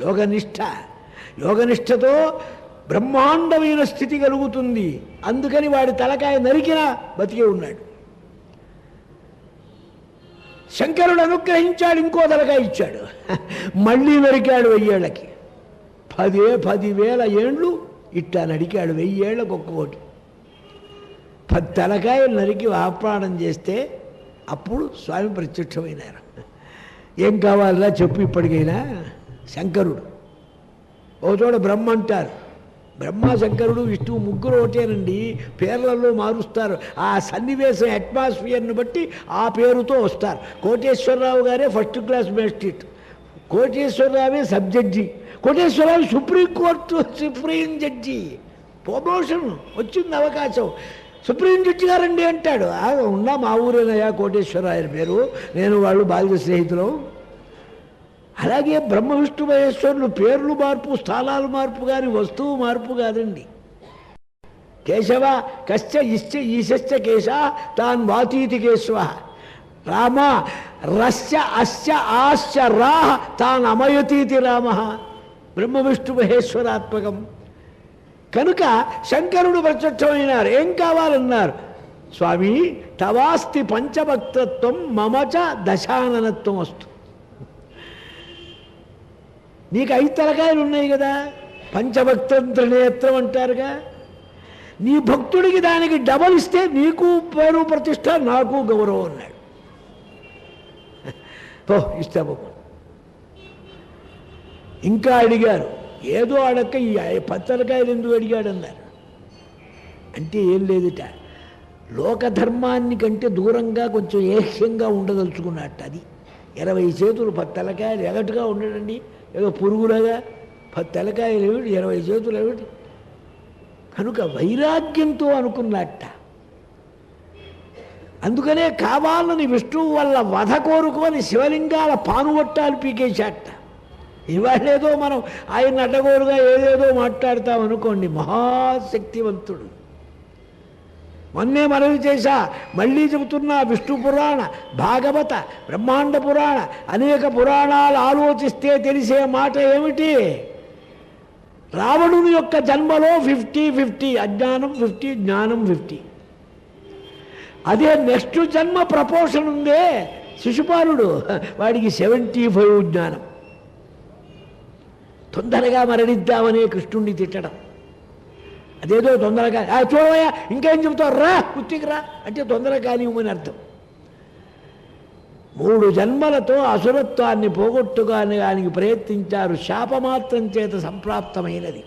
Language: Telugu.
యోగనిష్ట. యోగనిష్టతో బ్రహ్మాండమైన స్థితి కలుగుతుంది. అందుకని వాడి తలకాయ నరికినా బతికే ఉన్నాడు. శంకరుడు అనుగ్రహించాడు ఇంకో తలకాయ ఇచ్చాడు. మళ్ళీ నరికాడు వెయ్యేళ్ళకి. పదే పదివేల ఏండ్లు ఇట్టా నడికాడు వెయ్యేళ్ళకు ఒక్కొక్కటి పది తలకాయలు నరికి ఆప్రాణం చేస్తే అప్పుడు స్వామి ప్రత్యక్షమైనారు. ఏం కావాలా చెప్పు ఇప్పటికైనా? శంకరుడు. ఓ చోట బ్రహ్మ అంటారు. బ్రహ్మ శంకరుడు విష్ణువు ముగ్గురు ఒకటేనండి. పేర్లలో మారుస్తారు. ఆ సన్నివేశం అట్మాస్ఫియర్ని బట్టి ఆ పేరుతో వస్తారు. కోటేశ్వరరావు గారే first class magistrate కోటేశ్వరరావే sub judge Koteswara Rao supreme court supreme judge promotion వచ్చింది అవకాశం. సుప్రీం జడ్జి గారండి అంటాడు. ఉన్నా మా ఊరేనయ్యా కోటేశ్వరరావు పేరు. నేను వాళ్ళు బాల్య స్నేహితులు. అలాగే బ్రహ్మ విష్ణు మహేశ్వరులు పేర్లు మార్పు స్థానాలు మార్పు కానీ వస్తువు మార్పు కాదండి. కేశవ కశ్చ ఇశ్చ ఈశ్చ కేశ తాన్ వాతీతి కేశవ. రామ రస్య అస్య ఆశ్చ రాహ తాన్ అమయతీతి రామ. బ్రహ్మ విష్ణు మహేశ్వరాత్మకం. కనుక శంకరుడు ప్రత్యక్షమైనారు. ఏం కావాలన్నారు? స్వామి తవాస్తి పంచభక్తత్వం మమచ దశాననత్వం వస్తుంది నీకు ఐదు తలకాయలు ఉన్నాయి కదా పంచభక్తంత్ర నేత్రం అంటారుగా. నీ భక్తుడికి దానికి డబల్ ఇస్తే నీకు పేరు ప్రతిష్ట నాకు గౌరవం అన్నాడు. పో ఇస్తాము ఇంకా అడిగారు ఏదో అడక్క ఈ పచ్చలకాయలు తలకాయలు ఎందుకు అడిగాడు అన్నారు అంటే ఏం లేదుట లోకధర్మాన్ని కంటే దూరంగా కొంచెం ఏహ్యంగా ఉండదలుచుకున్నట్టు అది. ఇరవై చేతులు పది తలకాయలు ఎగటుగా ఉండడండి ఏదో పురుగులాగా పది తలకాయలు ఏమిటి ఇరవై చేతులు ఏమిటి? కనుక వైరాగ్యంతో అనుకున్నట్ట. అందుకనే కావాలని విష్ణువు వల్ల వధ కోరుకొని శివలింగాల పానుగొట్టాలు పీకేశాట. ఇవాళేదో మనం ఆయన అడ్డగోరుగా ఏదేదో మాట్లాడతాం అనుకోండి మహాశక్తివంతుడు. మొన్నే మనవి చేశా. మళ్ళీ చెబుతున్నా విష్ణు పురాణ భాగవత బ్రహ్మాండ పురాణ అనేక పురాణాలు ఆలోచిస్తే తెలిసే మాట ఏమిటి? రావణుని యొక్క జన్మలో ఫిఫ్టీ ఫిఫ్టీ అజ్ఞానం ఫిఫ్టీ జ్ఞానం ఫిఫ్టీ. అదే నెక్స్ట్ జన్మ ప్రపోషన్ ఉందే శిశుపాలుడు. వాడికి సెవెంటీ ఫైవ్ జ్ఞానం. తొందరగా మరణిద్దామనే కృష్ణుణ్ణి తిట్టడం. అదేదో తొందరగా "ఆ, చూడవయ్యా ఇంకేం చెబుతావు? రా కుర్తికి రా. అంటే తొందరగా అని అర్థం. మూడు జన్మలతో అసురత్వాన్ని పోగొట్టుగానే దానికి ప్రయత్నించారు. శాపమాత్రం చేత సంప్రాప్తమైనది.